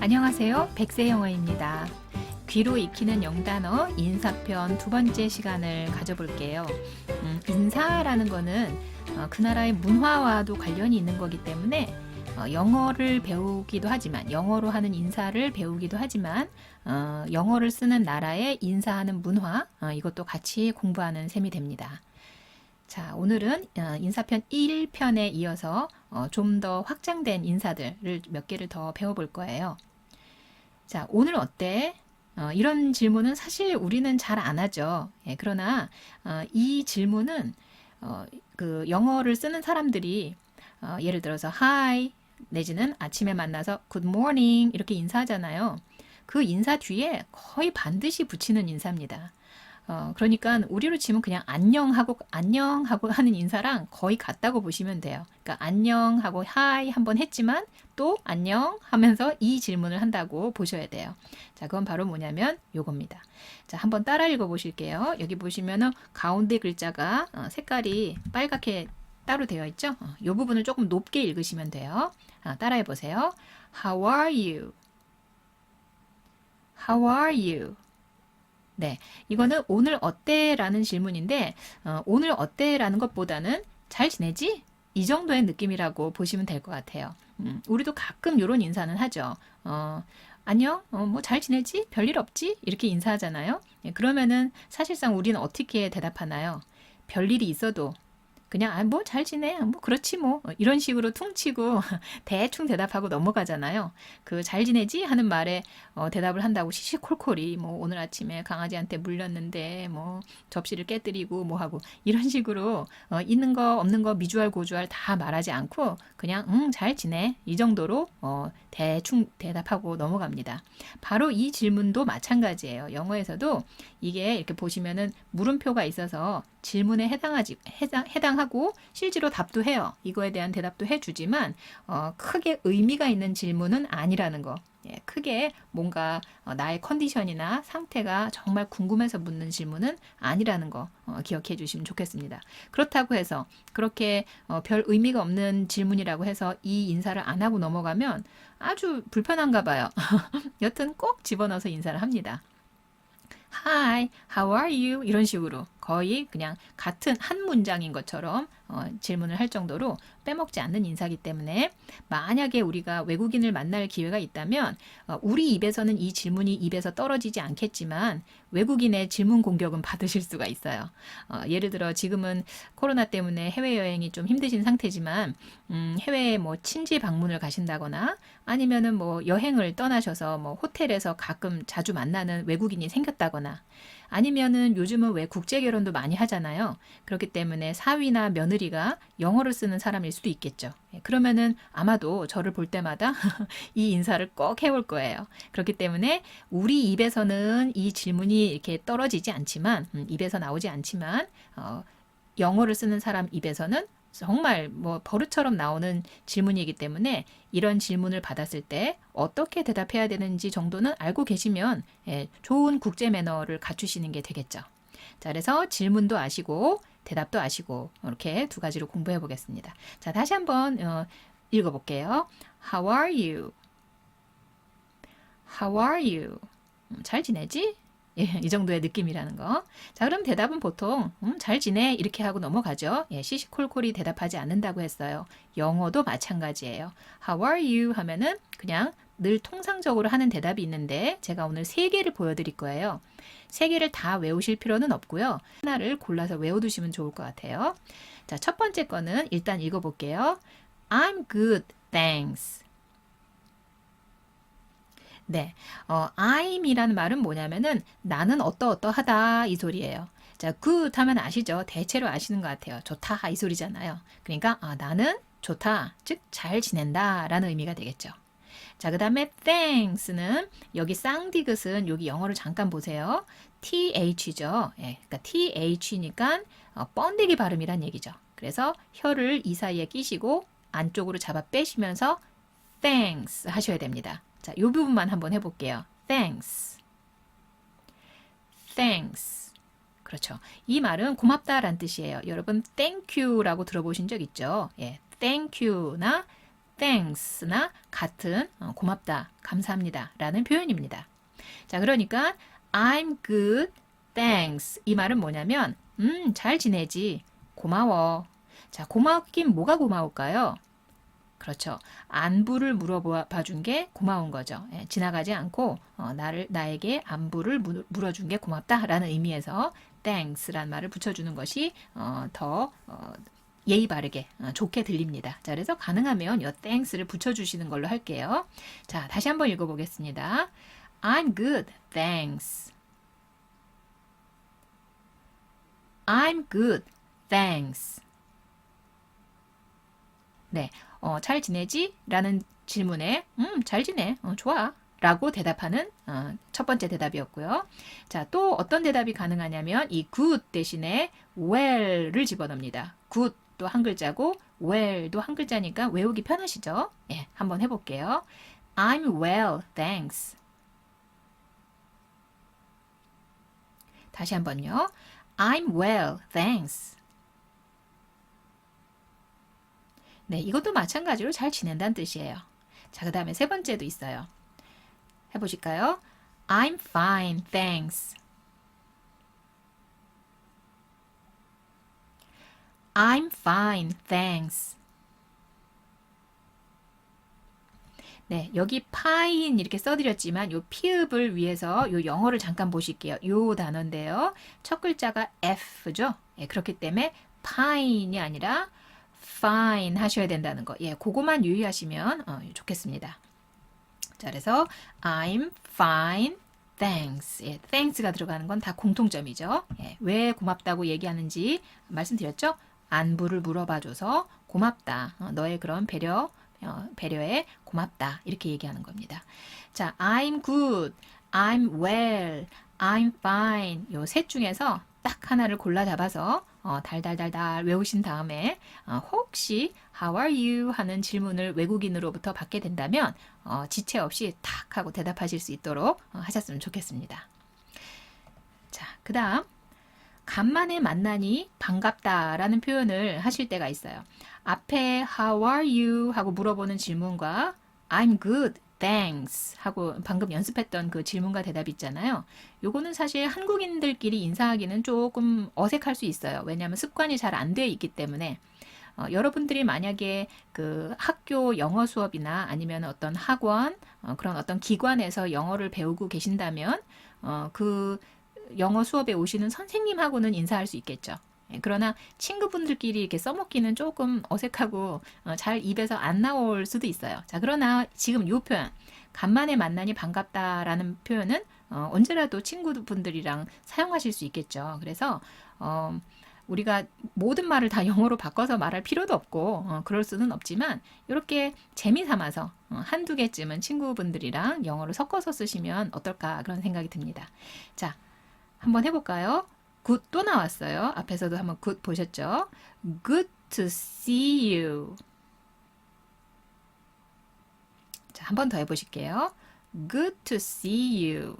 안녕하세요. 백세 영어입니다. 귀로 익히는 영단어 인사편 두 번째 시간을 가져볼게요. 음, 인사라는 거는 어, 그 나라의 문화와도 관련이 있는 거기 때문에 어, 영어를 배우기도 하지만 영어로 하는 인사를 배우기도 하지만 어, 영어를 쓰는 나라의 인사하는 문화 어, 이것도 같이 공부하는 셈이 됩니다. 자, 오늘은 어, 인사편 1편에 이어서 어, 좀더 확장된 인사들을 몇 개를 더 배워볼 거예요. 자, 오늘 어때? 어, 이런 질문은 사실 우리는 잘 안 하죠. 예, 그러나 어, 이 질문은 어, 그 영어를 쓰는 사람들이 어, 예를 들어서 hi 내지는 아침에 만나서 good morning 이렇게 인사하잖아요. 그 인사 뒤에 거의 반드시 붙이는 인사입니다. 어, 그러니까 우리로 치면 그냥 안녕하고 안녕하고 하는 인사랑 거의 같다고 보시면 돼요. 그러니까 안녕하고 하이 한번 했지만 또 안녕 하면서 이 질문을 한다고 보셔야 돼요. 자, 그건 바로 뭐냐면 요겁니다. 자, 한번 따라 읽어 보실게요. 여기 보시면은 가운데 글자가 어, 색깔이 빨갛게 따로 되어 있죠? 어, 요 부분을 조금 높게 읽으시면 돼요. 아, 따라해 보세요. How are you? How are you? 네, 이거는 오늘 어때라는 질문인데 어, 오늘 어때라는 것보다는 잘 지내지? 이 정도의 느낌이라고 보시면 될 것 같아요. 음, 우리도 가끔 이런 인사는 하죠. 어, 안녕, 어, 뭐 잘 지내지? 별일 없지? 이렇게 인사하잖아요. 예, 그러면은 사실상 우리는 어떻게 대답하나요? 별일이 있어도 그냥 아, 뭐 잘 지내? 아, 뭐 그렇지 뭐 어, 이런 식으로 퉁치고 대충 대답하고 넘어가잖아요. 그 잘 지내지 하는 말에 어, 대답을 한다고 시시콜콜이 뭐 오늘 아침에 강아지한테 물렸는데 뭐 접시를 깨뜨리고 뭐 하고 이런 식으로 어, 있는 거 없는 거 미주알 고주알 다 말하지 않고 그냥 응 잘 지내 이 정도로 어, 대충 대답하고 넘어갑니다. 바로 이 질문도 마찬가지예요. 영어에서도 이게 이렇게 보시면은 물음표가 있어서 질문에 해당하지 해당 해당하고 실제로 답도 해요. 이거에 대한 대답도 해주지만 어, 크게 의미가 있는 질문은 아니라는 거. 예, 크게 뭔가 어, 나의 컨디션이나 상태가 정말 궁금해서 묻는 질문은 아니라는 거 어, 기억해 주시면 좋겠습니다. 그렇다고 해서 그렇게 어, 별 의미가 없는 질문이라고 해서 이 인사를 안 하고 넘어가면 아주 불편한가 봐요. 여튼 꼭 집어넣어서 인사를 합니다. Hi, how are you? 이런 식으로 거의 그냥 같은 한 문장인 것처럼 어, 질문을 할 정도로 빼먹지 않는 인사기 때문에 만약에 우리가 외국인을 만날 기회가 있다면 어, 우리 입에서는 이 질문이 입에서 떨어지지 않겠지만 외국인의 질문 공격은 받으실 수가 있어요. 어, 예를 들어 지금은 코로나 때문에 해외 여행이 좀 힘드신 상태지만 음, 해외에 뭐 친지 방문을 가신다거나 아니면은 뭐 여행을 떠나셔서 뭐 호텔에서 가끔 자주 만나는 외국인이 생겼다거나 아니면은 요즘은 왜 국제 결혼도 많이 하잖아요. 그렇기 때문에 사위나 며느리가 영어를 쓰는 사람일 수도 있겠죠. 예, 그러면은 아마도 저를 볼 때마다 이 인사를 꼭 해올 거예요. 그렇기 때문에 우리 입에서는 이 질문이 이렇게 떨어지지 않지만 음, 입에서 나오지 않지만 어, 영어를 쓰는 사람 입에서는 정말 뭐 버릇처럼 나오는 질문이기 때문에 이런 질문을 받았을 때 어떻게 대답해야 되는지 정도는 알고 계시면 예, 좋은 국제 매너를 갖추시는 게 되겠죠. 자, 그래서 질문도 아시고 대답도 아시고 이렇게 두 가지로 공부해 보겠습니다. 자, 다시 한번 어, 읽어 볼게요. How are you? How are you? 음, 잘 지내지? 예, 이 정도의 느낌이라는 거. 자, 그럼 대답은 보통 음, 잘 지내 이렇게 하고 넘어가죠. 예, 시시콜콜이 대답하지 않는다고 했어요. 영어도 마찬가지예요. How are you 하면은 그냥 늘 통상적으로 하는 대답이 있는데 제가 오늘 세 개를 보여드릴 거예요. 세 개를 다 외우실 필요는 없고요. 하나를 골라서 외워두시면 좋을 것 같아요. 자, 첫 번째 거는 일단 읽어볼게요. I'm good, thanks. 네, 어, I'm이라는 말은 뭐냐면은 나는 어떠어떠하다 이 소리예요. 자, good 하면 아시죠? 대체로 아시는 것 같아요. 좋다 이 소리잖아요. 그러니까 아, 나는 좋다, 즉 잘 지낸다 라는 의미가 되겠죠. 자, 그 다음에 thanks는 여기 쌍디귿은 여기 영어를 잠깐 보세요. th죠. 예, 그러니까 th니까 어, 번데기 발음이란 얘기죠. 그래서 혀를 이 사이에 끼시고 안쪽으로 잡아 빼시면서 thanks 하셔야 됩니다. 자, 이 부분만 한번 해볼게요. thanks. thanks. 그렇죠. 이 말은 고맙다라는 뜻이에요. 여러분, thank you라고 들어보신 적 있죠? 예, thank you나 thanks나 같은 어, 고맙다, 감사합니다 라는 표현입니다. 자, 그러니까 I'm good, thanks 이 말은 뭐냐면 음, 잘 지내지. 고마워. 자, 고맙긴 뭐가 고마울까요? 그렇죠. 안부를 물어봐 준 게 고마운 거죠. 예, 지나가지 않고 어, 나를 나에게 안부를 물- 물어준 게 고맙다라는 의미에서 thanks라는 말을 붙여주는 것이 어, 더 어, 예의 바르게 어, 좋게 들립니다. 자, 그래서 가능하면 이 thanks를 붙여주시는 걸로 할게요. 자, 다시 한번 읽어보겠습니다. I'm good, thanks. I'm good, thanks. 네, 어, 잘 지내지? 라는 질문에, 음, 잘 지내. 어, 좋아. 라고 대답하는 어, 첫 번째 대답이었고요. 자, 또 어떤 대답이 가능하냐면 이 good 대신에 well을 집어넣습니다. good 또한 글자고 well도 한 글자니까 외우기 편하시죠? 예, 한번 해볼게요. I'm well, thanks. 다시 한번요. I'm well, thanks. 네, 이것도 마찬가지로 잘 지낸다는 뜻이에요. 자, 그 다음에 세 번째도 있어요. 해보실까요? I'm fine, thanks. I'm fine, thanks. 네, 여기 fine 이렇게 써드렸지만 요 피읍을 위해서 요 영어를 잠깐 보실게요. 요 단어인데요. 첫 글자가 F죠. 예, 그렇기 때문에 fine이 아니라 fine 하셔야 된다는 거. 예, 그거만 유의하시면 어, 좋겠습니다. 자, 그래서 I'm fine, thanks. 예, thanks가 들어가는 건 다 공통점이죠. 예, 왜 고맙다고 얘기하는지 말씀드렸죠? 안부를 물어봐줘서 고맙다. 어, 너의 그런 배려, 어, 배려에 고맙다. 이렇게 얘기하는 겁니다. 자, I'm good, I'm well, I'm fine. 요 셋 중에서 딱 하나를 골라 잡아서 어, 달달달달 외우신 다음에 어, 혹시 How are you? 하는 질문을 외국인으로부터 받게 된다면 어, 지체 없이 탁 하고 대답하실 수 있도록 어, 하셨으면 좋겠습니다. 자, 그 다음 간만에 만나니 반갑다라는 표현을 하실 때가 있어요. 앞에 How are you? 하고 물어보는 질문과 I'm good, thanks 하고 방금 연습했던 그 질문과 대답 있잖아요. 요거는 사실 한국인들끼리 인사하기는 조금 어색할 수 있어요. 왜냐하면 습관이 잘 안 돼 있기 때문에. 어, 여러분들이 만약에 그 학교 영어 수업이나 아니면 어떤 학원 어, 그런 어떤 기관에서 영어를 배우고 계신다면 어, 그 영어 수업에 오시는 선생님하고는 인사할 수 있겠죠. 예, 그러나 친구분들끼리 이렇게 써먹기는 조금 어색하고 어, 잘 입에서 안 나올 수도 있어요. 자, 그러나 지금 이 표현, 간만에 만나니 반갑다라는 표현은 어, 언제라도 친구분들이랑 사용하실 수 있겠죠. 그래서 어, 우리가 모든 말을 다 영어로 바꿔서 말할 필요도 없고 어, 그럴 수는 없지만 이렇게 재미 삼아서 어, 한두 개쯤은 친구분들이랑 영어를 섞어서 쓰시면 어떨까 그런 생각이 듭니다. 자, 한번 해볼까요? Good 또 나왔어요. 앞에서도 한번 good 보셨죠? Good to see you. 자, 한 번 더 해보실게요. Good to see you.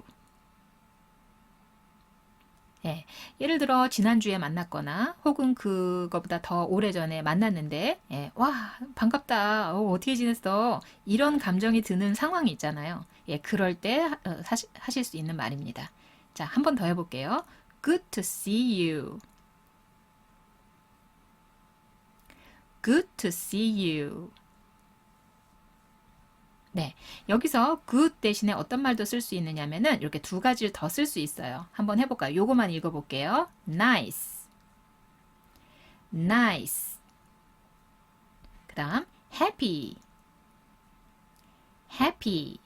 예, 예를 들어 지난주에 만났거나 혹은 그거보다 더 오래전에 만났는데 예, 와 반갑다 어, 어떻게 지냈어 이런 감정이 드는 상황이 있잖아요 예, 그럴 때 하, 어, 하실 수 있는 말입니다 자, 한 번 더 해볼게요 Good to see you Good to see you 네, 여기서 good 대신에 어떤 말도 쓸 수 있느냐면은 이렇게 두 가지를 더 쓸 수 있어요. 한번 해볼까요? 요거만 읽어볼게요. nice, nice. 그 다음 happy, happy.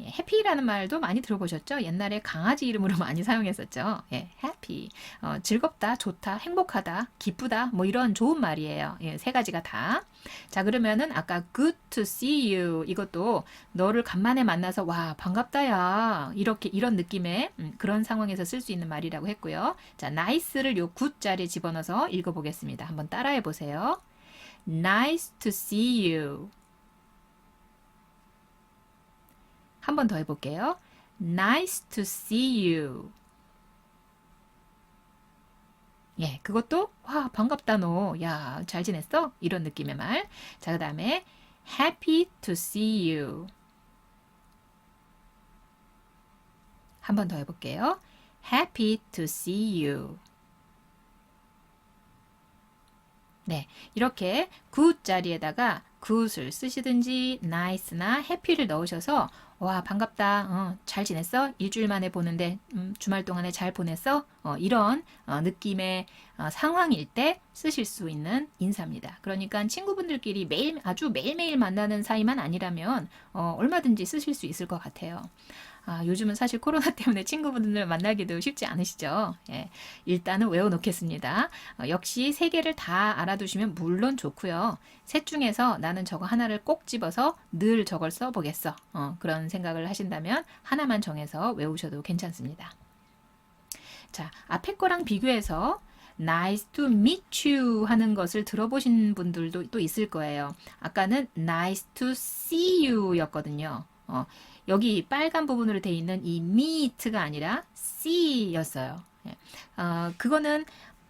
예, happy라는 말도 많이 들어보셨죠? 옛날에 강아지 이름으로 많이 사용했었죠. 예, happy. 어, 즐겁다, 좋다, 행복하다, 기쁘다, 뭐 이런 좋은 말이에요. 예, 세 가지가 다. 자, 그러면은 아까 good to see you 이것도 너를 간만에 만나서 와, 반갑다 야. 이렇게 이런 느낌의 음, 그런 상황에서 쓸 수 있는 말이라고 했고요. 자, nice를 요 good 자리에 집어넣어서 읽어 보겠습니다. 한번 따라해 보세요. Nice to see you. 한 번 더 해볼게요. Nice to see you. 예, 그것도 와 반갑다 너. 야, 잘 지냈어? 이런 느낌의 말. 자, 그 다음에 happy to see you. 한 번 더 해볼게요. happy to see you. 네, 이렇게 good 자리에다가 good을 쓰시든지 nice나 happy를 넣으셔서 와 반갑다, 어, 잘 지냈어? 일주일 만에 보는데 음, 주말 동안에 잘 보냈어? 어, 이런 어, 느낌의 어, 상황일 때 쓰실 수 있는 인사입니다. 그러니까 친구분들끼리 매일 아주 매일매일 만나는 사이만 아니라면 어, 얼마든지 쓰실 수 있을 것 같아요. 아, 요즘은 사실 코로나 때문에 친구분들 만나기도 쉽지 않으시죠? 예, 일단은 외워놓겠습니다. 어, 역시 세 개를 다 알아두시면 물론 좋고요. 셋 중에서 나는 저거 하나를 꼭 집어서 늘 저걸 써보겠어. 어, 그런 생각을 하신다면 하나만 정해서 외우셔도 괜찮습니다. 자, 앞에 거랑 비교해서 nice to meet you 하는 것을 들어보신 분들도 또 있을 거예요. 아까는 nice to see you 였거든요. 어, 여기 빨간 부분으로 되어 있는 이 meet가 아니라 see였어요. 예. 어, 그거는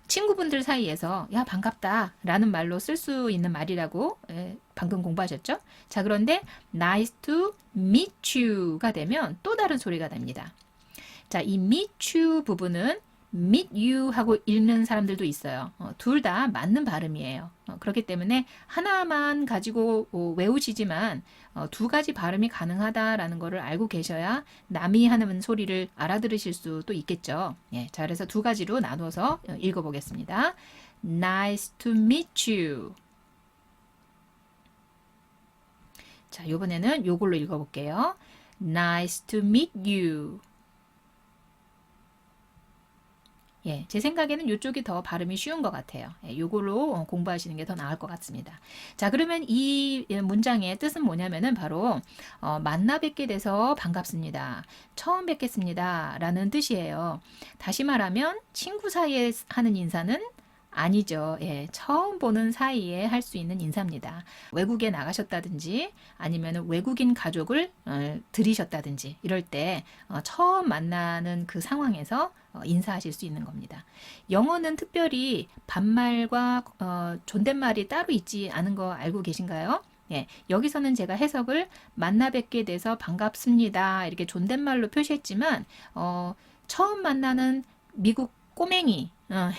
친구분들 사이에서 야 반갑다 라는 말로 쓸 수 있는 말이라고 예, 방금 공부하셨죠? 자 그런데 nice to meet you가 되면 또 다른 소리가 납니다. 자, 이 meet you 부분은 meet you 하고 읽는 사람들도 있어요. 어, 둘다 맞는 발음이에요. 어, 그렇기 때문에 하나만 가지고 어, 외우시지만 어, 두 가지 발음이 가능하다라는 것을 알고 계셔야 남이 하는 소리를 알아들으실 수도 있겠죠. 예, 자, 그래서 두 가지로 나눠서 어, 읽어보겠습니다. Nice to meet you. 자, 이번에는 요걸로 읽어볼게요. Nice to meet you. 예, 제 생각에는 이쪽이 더 발음이 쉬운 것 같아요. 예, 요걸로 어, 공부하시는 게 더 나을 것 같습니다. 자, 그러면 이 문장의 뜻은 뭐냐면은 바로 어, 만나 뵙게 돼서 반갑습니다. 처음 뵙겠습니다. 라는 뜻이에요. 다시 말하면 친구 사이에 하는 인사는 아니죠. 예, 처음 보는 사이에 할 수 있는 인사입니다. 외국에 나가셨다든지 아니면 외국인 가족을 어, 들이셨다든지 이럴 때 어, 처음 만나는 그 상황에서 어, 인사하실 수 있는 겁니다. 영어는 특별히 반말과 어, 존댓말이 따로 있지 않은 거 알고 계신가요? 예, 여기서는 제가 해석을 만나 뵙게 돼서 반갑습니다. 이렇게 존댓말로 표시했지만 어, 처음 만나는 미국 꼬맹이 어,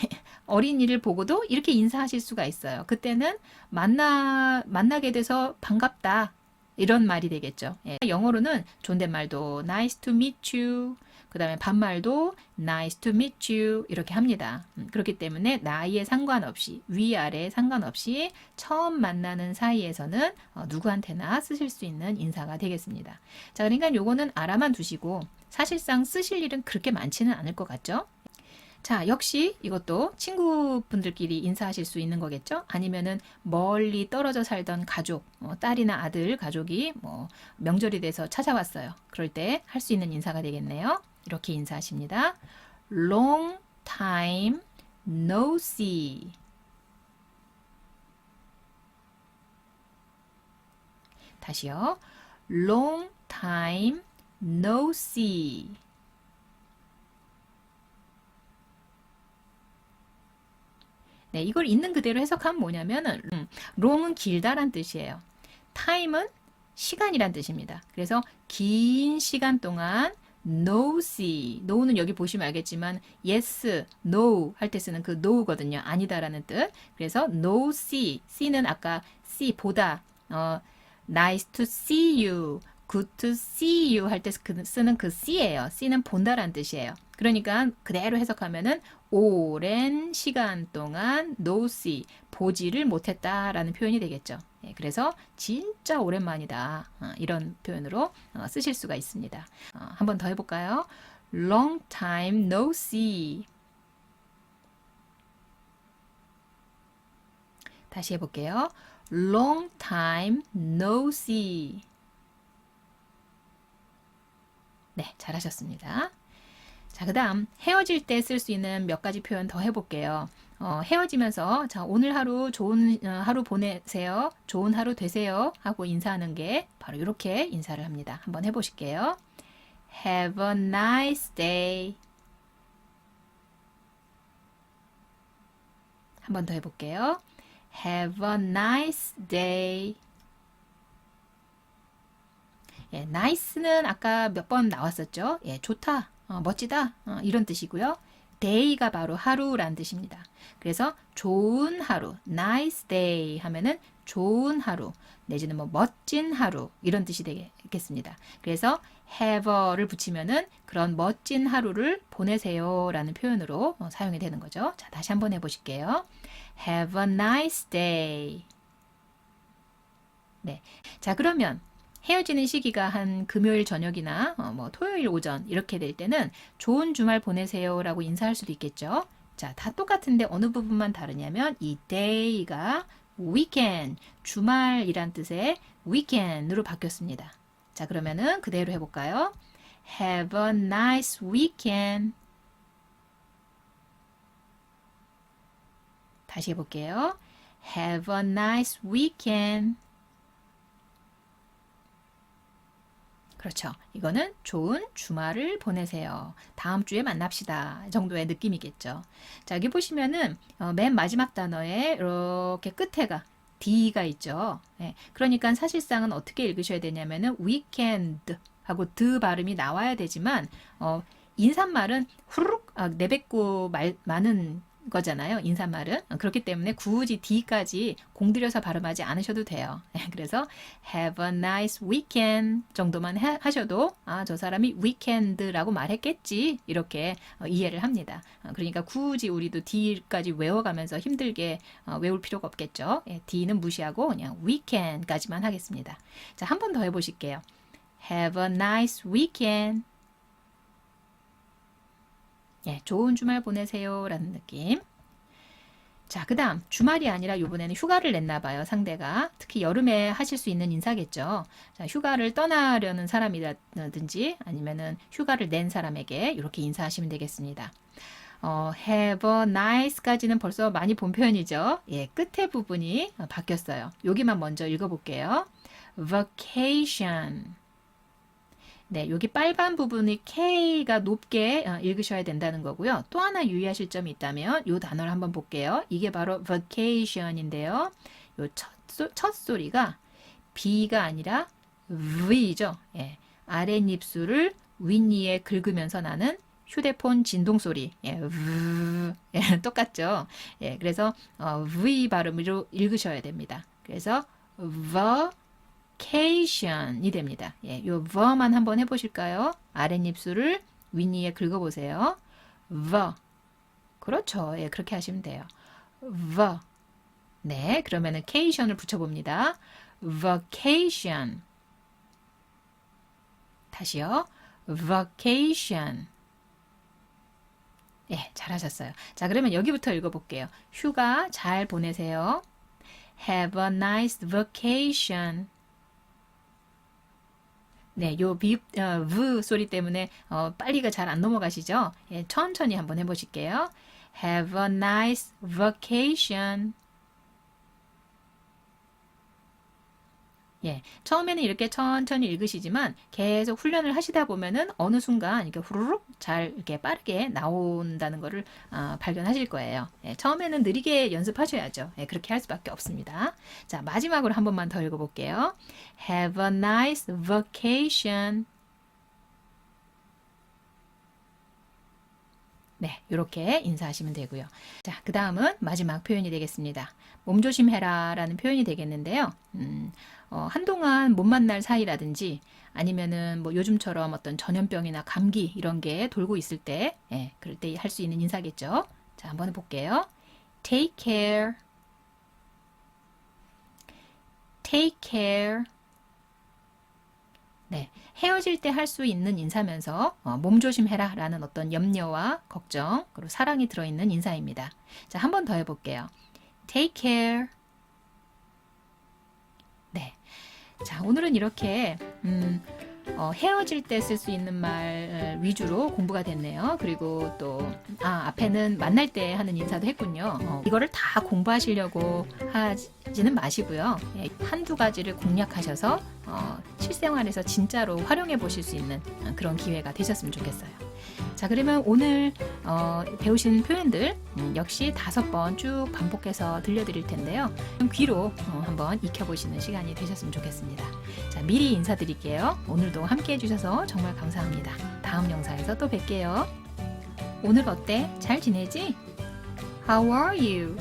어린이를 보고도 이렇게 인사하실 수가 있어요. 그때는 만나 만나게 돼서 반갑다 이런 말이 되겠죠. 예. 영어로는 존댓말도 nice to meet you, 그 다음에 반말도 nice to meet you 이렇게 합니다. 음, 그렇기 때문에 나이에 상관없이 위아래 상관없이 처음 만나는 사이에서는 어, 누구한테나 쓰실 수 있는 인사가 되겠습니다. 자, 그러니까 요거는 알아만 두시고 사실상 쓰실 일은 그렇게 많지는 않을 것 같죠? 자, 역시 이것도 친구분들끼리 인사하실 수 있는 거겠죠? 아니면은 멀리 떨어져 살던 가족, 어, 딸이나 아들 가족이 뭐 명절이 돼서 찾아왔어요. 그럴 때 할 수 있는 인사가 되겠네요. 이렇게 인사하십니다. Long time no see. 다시요. Long time no see. 네, 이걸 있는 그대로 해석하면 뭐냐면은 음, long은 길다란 뜻이에요. time은 시간이란 뜻입니다. 그래서 긴 시간 동안 no see. no는 여기 보시면 알겠지만 yes, no 할 때 쓰는 그 no거든요. 아니다라는 뜻. 그래서 no see. see는 아까 see 보다. 어, nice to see you. good to see you 할 때 쓰는 그 see예요. see는 본다라는 뜻이에요. 그러니까 그대로 해석하면은 오랜 시간 동안 no see 보지를 못했다라는 표현이 되겠죠. 예, 그래서 진짜 오랜만이다 어, 이런 표현으로 어, 쓰실 수가 있습니다. 어, 한번 더 해볼까요? Long time no see. 다시 해볼게요. Long time no see. 네, 잘하셨습니다. 자, 그 다음 헤어질 때 쓸 수 있는 몇 가지 표현 더 해볼게요. 어, 헤어지면서 자, 오늘 하루 좋은 어, 하루 보내세요. 좋은 하루 되세요. 하고 인사하는 게 바로 이렇게 인사를 합니다. 한번 해보실게요. Have a nice day. 한번 더 해볼게요. Have a nice day. nice는 아까 몇 번 나왔었죠. 예, 좋다, 어, 멋지다 어, 이런 뜻이고요. day가 바로 하루란 뜻입니다. 그래서 좋은 하루, nice day 하면은 좋은 하루 내지는 뭐 멋진 하루 이런 뜻이 되겠습니다. 그래서 have를 붙이면은 그런 멋진 하루를 보내세요라는 표현으로 어, 사용이 되는 거죠. 자, 다시 한번 해 보실게요. Have a nice day. 네. 자, 그러면 헤어지는 시기가 한 금요일 저녁이나 어, 뭐 토요일 오전 이렇게 될 때는 좋은 주말 보내세요라고 인사할 수도 있겠죠. 자, 다 똑같은데 어느 부분만 다르냐면 이 day가 weekend, 주말이란 뜻의 weekend으로 바뀌었습니다. 자, 그러면은 그대로 해볼까요? Have a nice weekend. 다시 해볼게요. Have a nice weekend. 그렇죠. 이거는 좋은 주말을 보내세요. 다음 주에 만납시다. 정도의 느낌이겠죠. 자, 여기 보시면은 어, 맨 마지막 단어에 이렇게 끝에가 D가 있죠. 예, 그러니까 사실상은 어떻게 읽으셔야 되냐면은 weekend 하고 드 발음이 나와야 되지만 어, 인사말은 후루룩 아, 내뱉고 말, 많은 거잖아요. 인사말은. 어, 그렇기 때문에 굳이 D까지 공들여서 발음하지 않으셔도 돼요. 그래서 have a nice weekend 정도만 해, 하셔도 아, 저 사람이 weekend라고 말했겠지. 이렇게 어, 이해를 합니다. 어, 그러니까 굳이 우리도 D까지 외워가면서 힘들게 어, 외울 필요가 없겠죠. 예, D는 무시하고 그냥 weekend까지만 하겠습니다. 자, 한 번 더 해보실게요. Have a nice weekend. 예, 좋은 주말 보내세요. 라는 느낌. 자, 그 다음, 주말이 아니라 이번에는 휴가를 냈나 봐요, 상대가. 특히 여름에 하실 수 있는 인사겠죠. 자, 휴가를 떠나려는 사람이라든지 아니면은 휴가를 낸 사람에게 이렇게 인사하시면 되겠습니다. 어, have a nice까지는 벌써 많이 본 표현이죠. 예, 끝에 부분이 바뀌었어요. 여기만 먼저 읽어볼게요. vacation. 네, 여기 빨간 부분이 K가 높게 어, 읽으셔야 된다는 거고요. 또 하나 유의하실 점이 있다면 이 단어를 한번 볼게요. 이게 바로 vacation인데요. 요 첫, 소리가 B가 아니라 V죠. 예, 아랫입술을 윗니에 긁으면서 나는 휴대폰 진동 소리. 예, v, 예, 똑같죠. 예, 그래서 어, V 발음으로 읽으셔야 됩니다. 그래서 v vacation이 됩니다. 예, 요 ver만 한번 해보실까요? 아랫입술을 윗니에 긁어보세요. v 그렇죠. 예, 그렇게 하시면 돼요. v 네, 그러면은 cation을 붙여봅니다. vacation 다시요. vacation 예, 잘하셨어요. 자, 그러면 여기부터 읽어볼게요. 휴가 잘 보내세요. Have a nice vacation. 네, 요 비, 어, v 소리 때문에 어, 빨리가 잘 안 넘어가시죠? 예, 천천히 한번 해보실게요. Have a nice vacation. 예, 처음에는 이렇게 천천히 읽으시지만 계속 훈련을 하시다 보면은 어느 순간 이렇게 후루룩 잘 이렇게 빠르게 나온다는 것을 어, 발견하실 거예요. 예, 처음에는 느리게 연습하셔야죠. 예, 그렇게 할 수밖에 없습니다. 자, 마지막으로 한 번만 더 읽어볼게요. Have a nice vacation. 네, 이렇게 인사하시면 되고요. 자, 그 다음은 마지막 표현이 되겠습니다. 몸조심해라 라는 표현이 되겠는데요. 음, 어, 한동안 못 만날 사이라든지 아니면은 뭐 요즘처럼 어떤 전염병이나 감기 이런 게 돌고 있을 때, 예, 그럴 때 할 수 있는 인사겠죠. 자, 한번 해볼게요. Take care. Take care. 네, 헤어질 때 할 수 있는 인사면서 어, 몸 조심해라 라는 어떤 염려와 걱정 그리고 사랑이 들어있는 인사입니다. 자, 한 번 더 해볼게요. Take care. 네. 자, 오늘은 이렇게 음, 어, 헤어질 때 쓸 수 있는 말 위주로 공부가 됐네요. 그리고 또, 아, 앞에는 만날 때 하는 인사도 했군요. 어, 이거를 다 공부하시려고 하지는 마시고요. 예, 한두 가지를 공략하셔서 어, 실생활에서 진짜로 활용해 보실 수 있는 그런 기회가 되셨으면 좋겠어요. 자, 그러면 오늘 어, 배우신 표현들 음, 역시 다섯 번 쭉 반복해서 들려드릴 텐데요. 귀로 어, 한번 익혀보시는 시간이 되셨으면 좋겠습니다. 자, 미리 인사드릴게요. 오늘도 함께 해주셔서 정말 감사합니다. 다음 영상에서 또 뵐게요. 오늘 어때? 잘 지내지? How are you?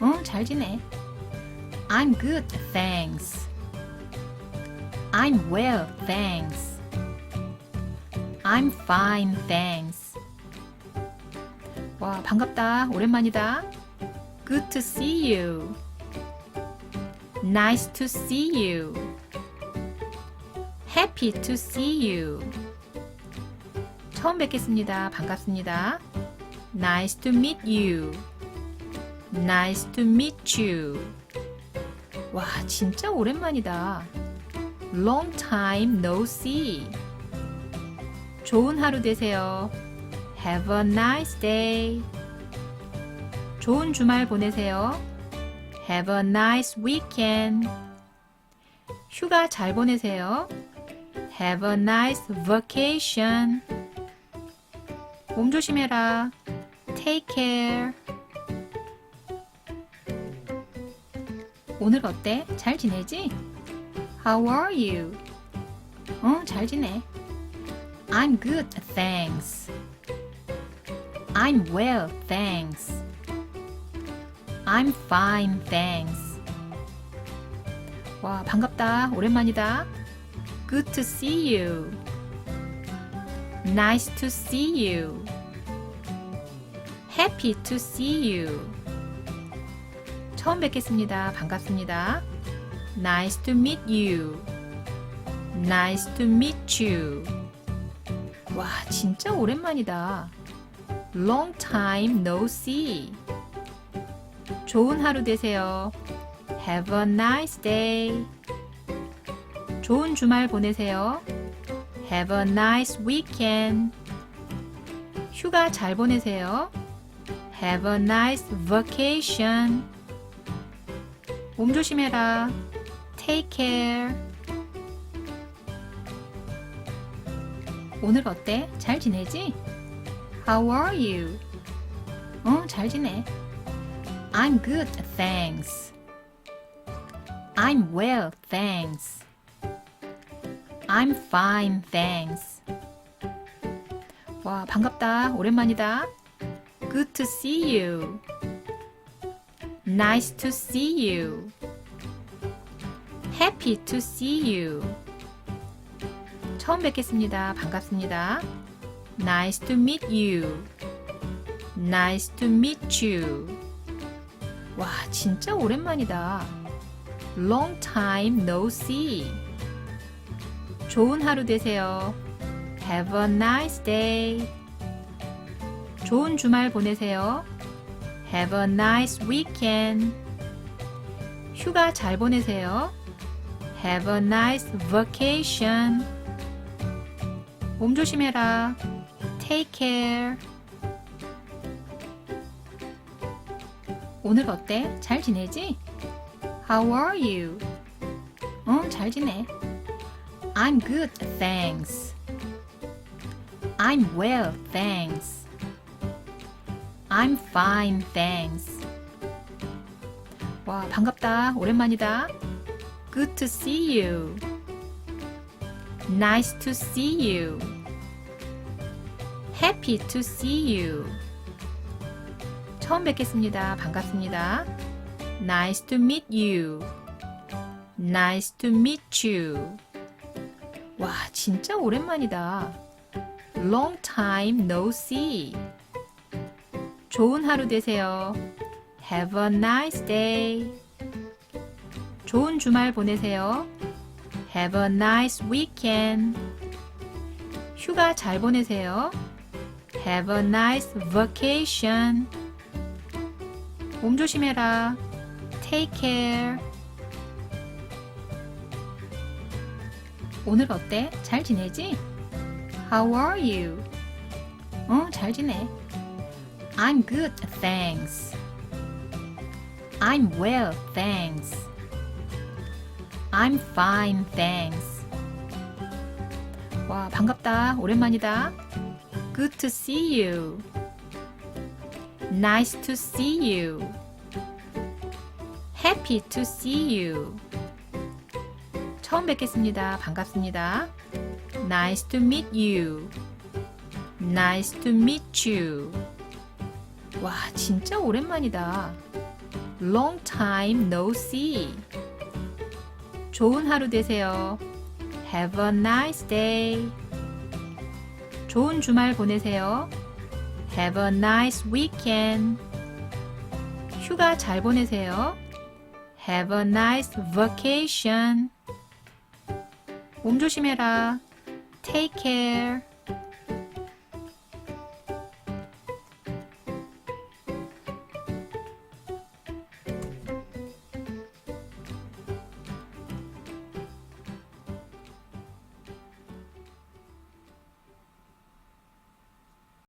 어, 잘 지내. I'm good, thanks. I'm well, thanks. I'm fine, thanks. 와, 반갑다. 오랜만이다. Good to see you. Nice to see you. Happy to see you. 처음 뵙겠습니다. 반갑습니다. Nice to meet you. Nice to meet you. 와, 진짜 오랜만이다. Long time no see. 좋은 하루 되세요. Have a nice day. 좋은 주말 보내세요. Have a nice weekend. 휴가 잘 보내세요. Have a nice vacation. 몸 조심해라. Take care. 오늘 어때? 잘 지내지? How are you? 어, 잘 지내. I'm good, thanks. I'm well, thanks. I'm fine, thanks. 와, 반갑다. 오랜만이다. Good to see you. Nice to see you. Happy to see you. 처음 뵙겠습니다. 반갑습니다. Nice to meet you. Nice to meet you. 와, 진짜 오랜만이다. Long time no see. 좋은 하루 되세요. Have a nice day. 좋은 주말 보내세요. Have a nice weekend. 휴가 잘 보내세요. Have a nice vacation. 몸 조심해라. Take care. 오늘 어때? 잘 지내지? How are you? 어, 잘 지내. I'm good, thanks. I'm well, thanks. I'm fine, thanks. 와, 반갑다. 오랜만이다. Good to see you. Nice to see you. Happy to see you. 처음 뵙겠습니다. 반갑습니다. Nice to meet you. Nice to meet you. 와, 진짜 오랜만이다. Long time no see. 좋은 하루 되세요. Have a nice day. 좋은 주말 보내세요. Have a nice weekend. 휴가 잘 보내세요. Have a nice vacation. 몸 조심해라. Take care. 오늘 어때? 잘 지내지? How are you? 어, 잘 지내. I'm good, thanks. I'm well, thanks. I'm fine, thanks. 와, 반갑다. 오랜만이다. Good to see you. Nice to see you. Happy to see you. 처음 뵙겠습니다. 반갑습니다. Nice to meet you. Nice to meet you. 와, 진짜 오랜만이다. Long time no see. 좋은 하루 되세요. Have a nice day. 좋은 주말 보내세요. Have a nice weekend. 휴가 잘 보내세요. Have a nice vacation. 몸 조심해라. Take care. 오늘 어때? 잘 지내지? How are you? 어, 잘 지내. I'm good, thanks. I'm well, thanks. I'm fine, thanks. 와, 반갑다. 오랜만이다. Good to see you. Nice to see you. Happy to see you. 처음 뵙겠습니다. 반갑습니다. Nice to meet you. Nice to meet you. 와, 진짜 오랜만이다. Long time no see. 좋은 하루 되세요. Have a nice day. 좋은 주말 보내세요. Have a nice weekend. 휴가 잘 보내세요. Have a nice vacation. 몸 조심해라. Take care.